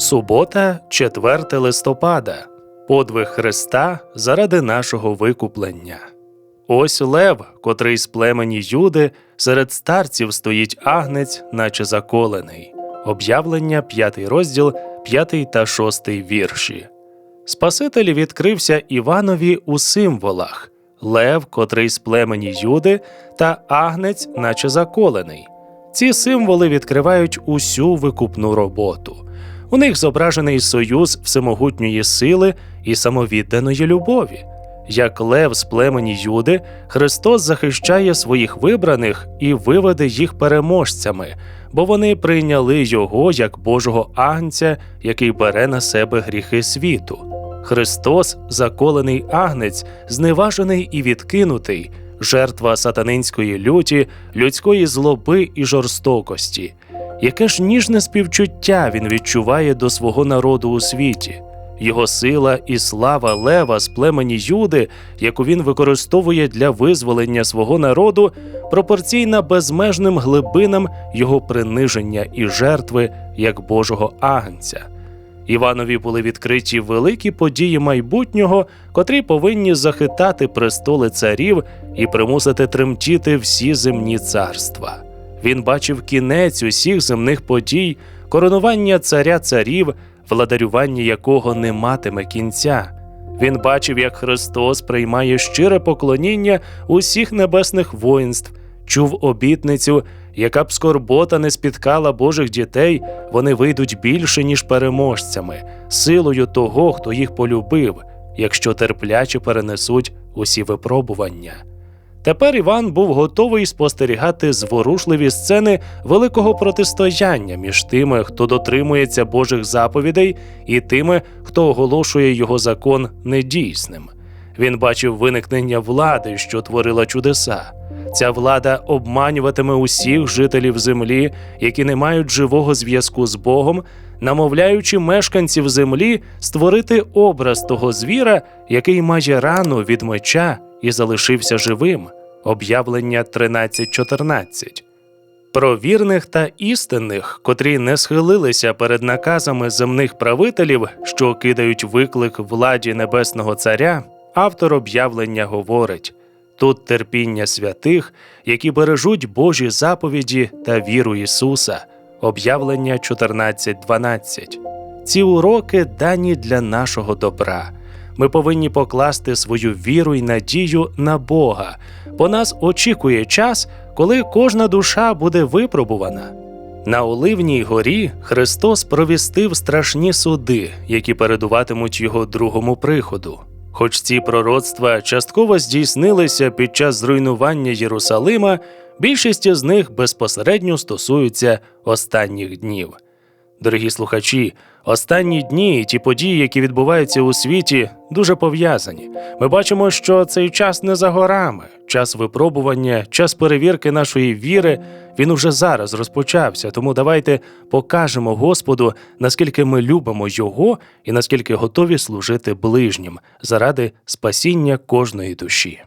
Субота, 4 листопада. Подвиг Христа заради нашого викуплення. Ось лев, котрий з племені Юди, серед старців стоїть агнець, наче заколений. Об'явлення, 5 розділ, 5 та 6 вірші. Спаситель відкрився Іванові у символах лев, котрий з племені Юди, та агнець, наче заколений. Ці символи відкривають усю викупну роботу. У них зображений союз всемогутньої сили і самовідданої любові. Як лев з племені Юди, Христос захищає своїх вибраних і виведе їх переможцями, бо вони прийняли його як Божого агнця, який бере на себе гріхи світу. Христос, заколений агнець, зневажений і відкинутий, жертва сатанинської люті, людської злоби і жорстокості. Яке ж ніжне співчуття він відчуває до свого народу у світі, його сила і слава лева з племені Юди, яку він використовує для визволення свого народу, пропорційна безмежним глибинам його приниження і жертви як Божого агнця. Іванові були відкриті великі події майбутнього, котрі повинні захитати престоли царів і примусити тремтіти всі земні царства. Він бачив кінець усіх земних подій, коронування царя царів, владарювання якого не матиме кінця. Він бачив, як Христос приймає щире поклоніння усіх небесних воїнств, чув обітницю, яка б скорбота не спіткала Божих дітей, вони вийдуть більше, ніж переможцями, силою того, хто їх полюбив, якщо терпляче перенесуть усі випробування. Тепер Іван був готовий спостерігати зворушливі сцени великого протистояння між тими, хто дотримується Божих заповідей, і тими, хто оголошує його закон недійсним. Він бачив виникнення влади, що творила чудеса. Ця влада обманюватиме усіх жителів землі, які не мають живого зв'язку з Богом, намовляючи мешканців землі створити образ того звіра, який має рану від меча і залишився живим. Об'явлення 13.14. Про вірних та істинних, котрі не схилилися перед наказами земних правителів, що кидають виклик владі небесного царя, автор об'явлення говорить тут терпіння святих, які бережуть Божі заповіді та віру Ісуса. Об'явлення 14.12. Ці уроки дані для нашого добра. Ми повинні покласти свою віру й надію на Бога, бо нас очікує час, коли кожна душа буде випробувана. На Оливній горі Христос провістив страшні суди, які передуватимуть його другому приходу. Хоч ці пророцтва частково здійснилися під час зруйнування Єрусалима, більшість з них безпосередньо стосуються останніх днів. Дорогі слухачі, останні дні і ті події, які відбуваються у світі, дуже пов'язані. Ми бачимо, що цей час не за горами, час випробування, час перевірки нашої віри. Він уже зараз розпочався. Тому давайте покажемо Господу, наскільки ми любимо Його і наскільки готові служити ближнім заради спасіння кожної душі.